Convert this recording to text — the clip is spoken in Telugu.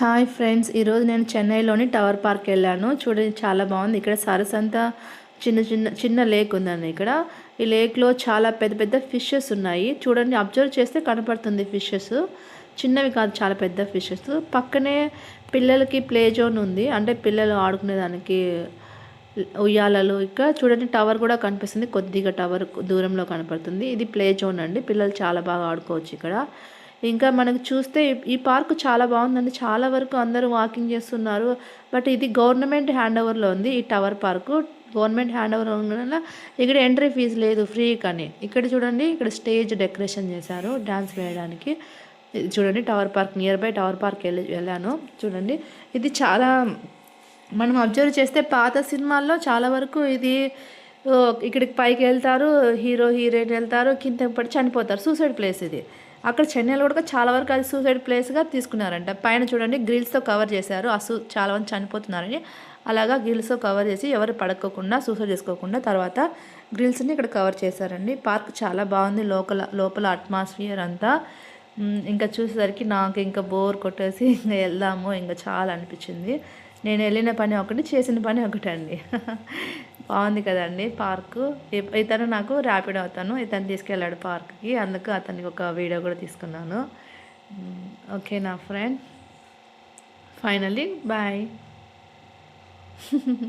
హాయ్ ఫ్రెండ్స్ ఈరోజు నేను చెన్నైలోని టవర్ పార్క్ వెళ్ళాను. చూడండి చాలా బాగుంది. ఇక్కడ సరస్ అంతా చిన్న చిన్న చిన్న లేక్ ఉందండి ఇక్కడ. ఈ లేక్లో చాలా పెద్ద పెద్ద ఫిషెస్ ఉన్నాయి. చూడండి అబ్జర్వ్ చేస్తే కనపడుతుంది ఫిషెస్ చిన్నవి కాదు చాలా పెద్ద ఫిషెస్ పక్కనే పిల్లలకి ప్లే జోన్ ఉంది. అంటే పిల్లలు ఆడుకునేదానికి ఉయ్యాలలు ఇక్కడ. చూడండి టవర్ కూడా కనిపిస్తుంది. కొద్దిగా టవర్ దూరంలో కనపడుతుంది. ఇది ప్లే జోన్ అండి. పిల్లలు చాలా బాగా ఆడుకోవచ్చు ఇక్కడ. ఇంకా మనకు చూస్తే ఈ పార్క్ చాలా బాగుందండి. చాలా వరకు అందరూ వాకింగ్ చేస్తున్నారు. బట్ ఇది గవర్నమెంట్ హ్యాండ్ ఓవర్లో ఉంది. ఈ tower park government hand over ఉండడం ఇక్కడ ఎంట్రీ ఫీజు లేదు ఫ్రీ కానీ. ఇక్కడ చూడండి ఇక్కడ స్టేజ్ డెకరేషన్ చేశారు డ్యాన్స్ వేయడానికి. చూడండి tower park near by tower park వెళ్ళి వెళ్ళాను. చూడండి ఇది చాలా మనం అబ్జర్వ్ చేస్తే పాత సినిమాల్లో చాలా వరకు ఇది ఇక్కడికి పైకి వెళ్తారు హీరో హీరోయిన్ వెళ్తారు కింద పడి చనిపోతారు. సూసైడ్ ప్లేస్ ఇది. అక్కడ చెన్నైలో కూడా చాలా వరకు అది సూసైడ్ ప్లేస్గా తీసుకున్నారంట. పైన చూడండి గ్రిల్స్తో కవర్ చేశారు. అసూ చాలా మంది చనిపోతున్నారని. అలాగా గ్రిల్స్తో కవర్ చేసి ఎవరు పడక్కకుండా సూసైడ్ చేసుకోకుండా తర్వాత గ్రిల్స్ని ఇక్కడ కవర్ చేశారండి. పార్క్ చాలా బాగుంది లోపల లోపల అట్మాస్ఫియర్ అంతా. ఇంకా చూసేసరికి నాకు ఇంకా బోర్ కొట్టేసి ఇంకా వెళ్దాము ఇంకా చాలా అనిపించింది. నేను వెళ్ళిన పని ఒకటి చేసిన పని ఒకటండి. బాగుంది కదండి పార్కు. ఇతను నాకు ర్యాపిడ్ అవుతాను. ఇతను తీసుకెళ్ళాడు పార్క్కి. అందుకు అతనికి ఒక వీడియో కూడా తీసుకున్నాను. ఓకే నా ఫ్రెండ్. Finally bye.